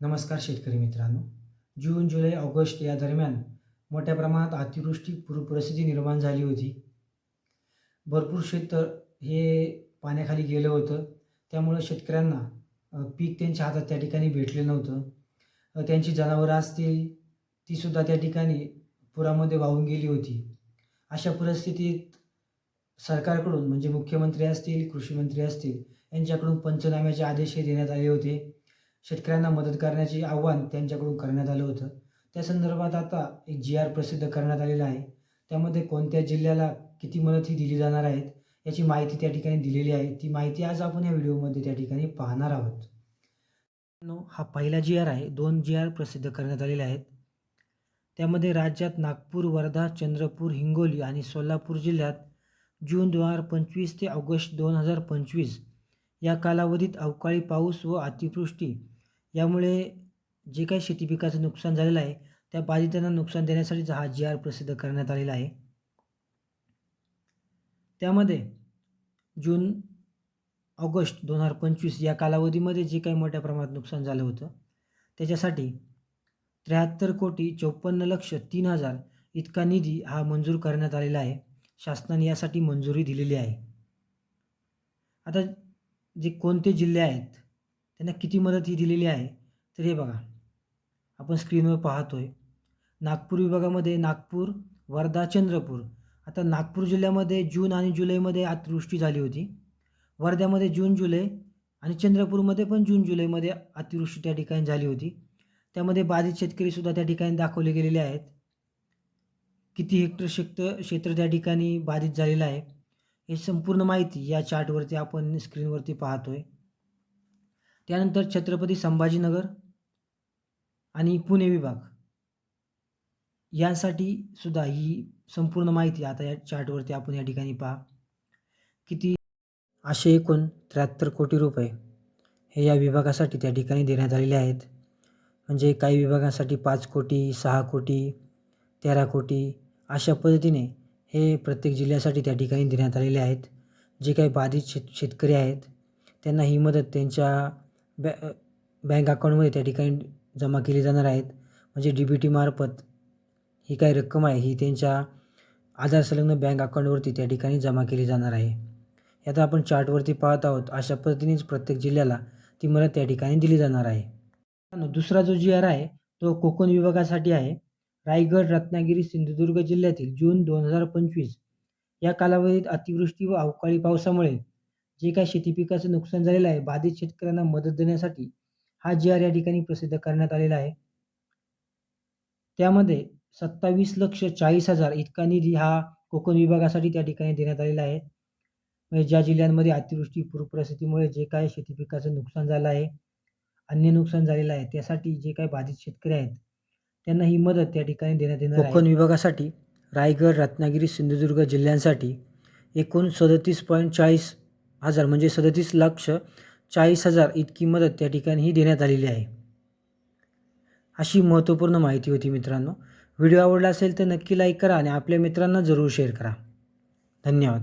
नमस्कार शेतकरी मित्रांनो. जून जुलै ऑगस्ट या दरम्यान मोठ्या प्रमाणात अतिवृष्टी पूर परिस्थिती निर्माण झाली होती. भरपूर शेत हे पाण्याखाली गेलं होतं. त्यामुळं शेतकऱ्यांना पीक त्यांच्या हातात त्या ठिकाणी भेटलं नव्हतं. त्यांची जनावरं असतील तीसुद्धा त्या ठिकाणी पुरामध्ये वाहून गेली होती. अशा परिस्थितीत सरकारकडून म्हणजे मुख्यमंत्री असतील कृषी मंत्री असतील यांच्याकडून पंचनाम्याचे आदेशही देण्यात आले होते. शेतकऱ्यांना मदत करण्याचे आव्हान त्यांच्याकडून करण्यात आलं होतं. त्या संदर्भात आता एक जी आर प्रसिद्ध करण्यात आलेला आहे. त्यामध्ये कोणत्या जिल्ह्याला किती मदत ही दिली जाणार आहेत याची माहिती त्या ठिकाणी दिलेली आहे. ती माहिती आज आपण या व्हिडिओमध्ये त्या ठिकाणी पाहणार आहोत. हा पहिला जी आर आहे. दोन जी आर प्रसिद्ध करण्यात आलेले आहेत. त्यामध्ये राज्यात नागपूर वर्धा चंद्रपूर हिंगोली आणि सोलापूर जिल्ह्यात जून दोन हजार पंचवीस ते ऑगस्ट दोन हजार पंचवीस या कालावधीत अवकाळी पाऊस व अतिवृष्टी यामुळे जे काही शेती पिकाचं नुकसान झालेलं आहे त्या बाधितांना नुकसान देण्यासाठीचा हा जी आर प्रसिद्ध करण्यात आलेला आहे. त्यामध्ये जून ऑगस्ट दोन हजार पंचवीस या कालावधीमध्ये जे काही मोठ्या प्रमाणात नुकसान झालं होतं त्याच्यासाठी त्र्याहत्तर कोटी चौपन्न लक्ष तीन हजार इतका निधी हा मंजूर करण्यात आलेला आहे. शासनाने यासाठी मंजुरी दिलेली आहे. आता जे कोणते जिल्हे आहेत त्यांना किती मदत ही दिलेली आहे. तर हे बघा. आपण स्क्रीनवर पाहतोय. नागपूर विभागामध्ये नागपूर वर्धा चंद्रपूर. आता नागपूर जिल्ह्यामध्ये जून आणि जुलैमध्ये अतिवृष्टी झाली होती. वर्ध्यामध्ये जून जुलै आणि चंद्रपूरमध्ये पण जून जुलैमध्ये अतिवृष्टी त्या ठिकाणी झाली होती. त्यामध्ये बाधित शेतकरीसुद्धा त्या ठिकाणी दाखवले गेलेले आहेत. किती हेक्टर शेक्त क्षेत्र त्या ठिकाणी बाधित झालेलं आहे हे संपूर्ण माहिती या चार्टवरती आपण स्क्रीनवरती पाहतोय. त्यानंतर छत्रपती संभाजीनगर आणि पुणे विभाग. यांसाठी सुद्धा ही संपूर्ण माहिती आता या चार्टवरती आपण या ठिकाणी पहा. किती? असे एकूण त्र्याहत्तर कोटी रुपये हे या विभागासाठी त्या ठिकाणी देण्यात आलेले आहेत. म्हणजे काही विभागांसाठी पाच कोटी सहा कोटी तेरा कोटी अशा पद्धतीने हे प्रत्येक जिल्ह्यासाठी त्या ठिकाणी देण्यात आलेले आहेत. जे काही बाधित शेत शेतकरी आहेत त्यांना ही मदत त्यांच्या बॅ बँक अकाउंटमध्ये त्या ठिकाणी जमा केली जाणार आहेत. म्हणजे डी बी टीमार्फत ही काही रक्कम आहे ही त्यांच्या आधार संलग्न बँक अकाउंटवरती त्या ठिकाणी जमा केली जाणार आहे. आता आपण चार्टवरती पाहत आहोत. अशा पद्धतीनेच प्रत्येक जिल्ह्याला ती मदत त्या ठिकाणी दिली जाणार आहे. दुसरा जो जी आर आहे तो कोकण विभागासाठी आहे. रायगड रत्नागिरी सिंधुदुर्ग जिल्ह्यातील जून दोन हजार पंचवीस या कालावधीत अतिवृष्टी व अवकाळी पावसामुळे जे काही शेती पिकाचं नुकसान झालेलं आहे बाधित शेतकऱ्यांना मदत देण्यासाठी हा जी आर या ठिकाणी प्रसिद्ध करण्यात आलेला आहे. त्यामध्ये सत्तावीस लक्ष चाळीस हजार इतका निधी हा कोकण विभागासाठी त्या ठिकाणी देण्यात आलेला आहे. म्हणजे ज्या जिल्ह्यांमध्ये अतिवृष्टी पूर परिस्थितीमुळे जे काही शेती पिकाचं नुकसान झालं आहे अन्य नुकसान झालेलं आहे त्यासाठी जे काही बाधित शेतकरी आहेत त्यांना ही मदत त्या ठिकाणी देण्यात येणार कोकण विभागासाठी रायगड रत्नागिरी सिंधुदुर्ग जिल्ह्यांसाठी एकूण सदतीस पॉईंट चाळीस हजार म्हणजे सदतीस लक्ष चाळीस हजार इतकी मदत त्या ठिकाणी ही देण्यात आलेली आहे. अशी महत्त्वपूर्ण माहिती होती मित्रांनो. व्हिडिओ आवडला असेल तर नक्की लाईक करा आणि आपल्या मित्रांना जरूर शेअर करा. धन्यवाद.